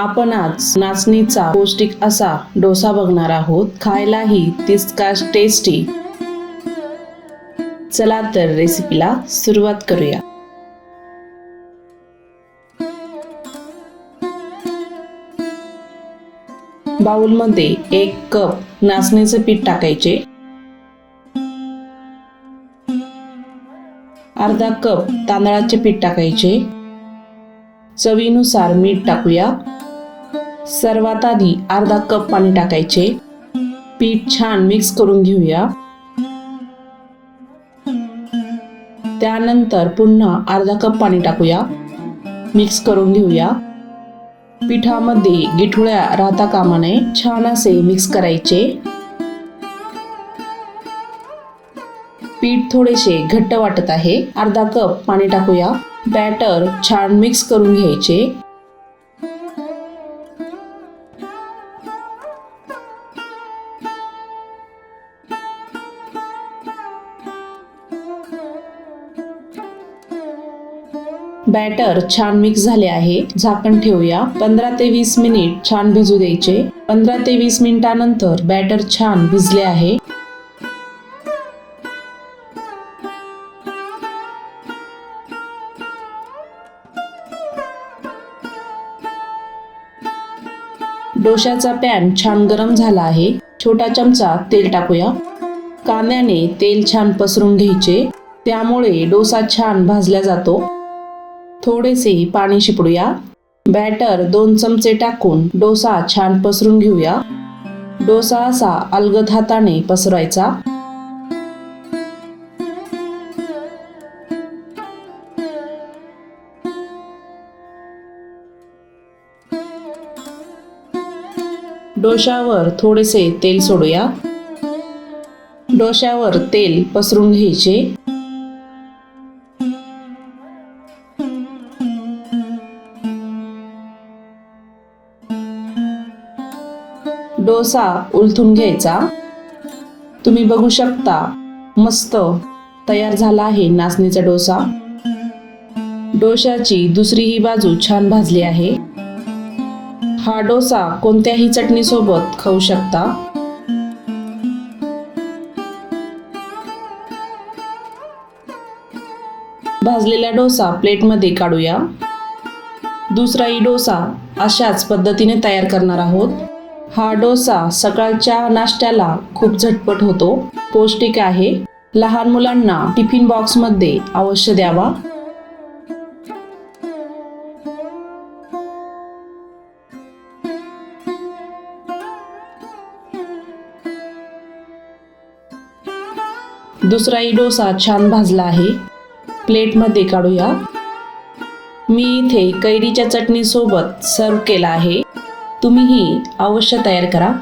आपण आज नाचणीचा पौष्टिक असा डोसा बघणार आहोत. खायलाही तितकाच टेस्टी चला तर रेसिपीला सुरुवात करूया. बाउलमध्ये एक कप नाचणीचे पीठ टाकायचे. अर्धा कप तांदळाचे पीठ टाकायचे. चवीनुसार मीठ टाकूया. सर्वात आधी अर्धा कप पाणी टाकायचे. पीठ छान मिक्स करून घेऊया. त्यानंतर पुन्हा अर्धा कप पाणी टाकूया. मिक्स करून घेऊया. पिठामध्ये गिठुळ्या राहता कामा नये छान असे मिक्स करायचे. पीठ थोडेसे घट्ट वाटत आहे. अर्धा कप पाणी टाकूया. बॅटर छान मिक्स करून घ्यायचे. बॅटर छान मिक्स झाले आहे. झाकण ठेवूया. पंधरा ते वीस मिनिट छान भिजू द्यायचे. पंधरा ते वीस मिनिटानंतर बॅटर छान भिजले आहे. डोशाचा पॅन छान गरम झाला आहे. छोटा चमचा तेल टाकूया. कांद्याने तेल छान पसरून घ्यायचे. त्यामुळे डोसा छान भाजला जातो. थोडेसे पाणी शिपडूया. बॅटर दोन चमचे टाकून डोसा छान पसरून घेऊया. डोसा असा अलगद हाताने पसरायचा. डोशावर थोडेसे तेल सोडूया. डोशावर तेल पसरून घ्यायचे. डोसा उलथून घ्यायचा. तुम्ही बघू शकता मस्त तयार झाला आहे नाचणीचा डोसा. डोशाची दुसरी ही बाजू छान भाजली आहे. हा डोसा कोणत्याही चटणीसोबत खाऊ शकता. भाजलेला डोसा प्लेटमध्ये काढूया. दुसराही डोसा अशाच पद्धतीने तयार करणार आहोत. हा डोसा सकाळच्या नाश्त्याला खूप झटपट होतो. पौष्टिक आहे. लहान मुलांना टिफिन बॉक्समध्ये अवश्य द्यावा. दुसराही डोसा छान भाजला आहे. प्लेटमध्ये काढूया. मी इथे कैरीच्या चटणीसोबत सर्व केला आहे. तुम्हीही अवश्य तयार करा.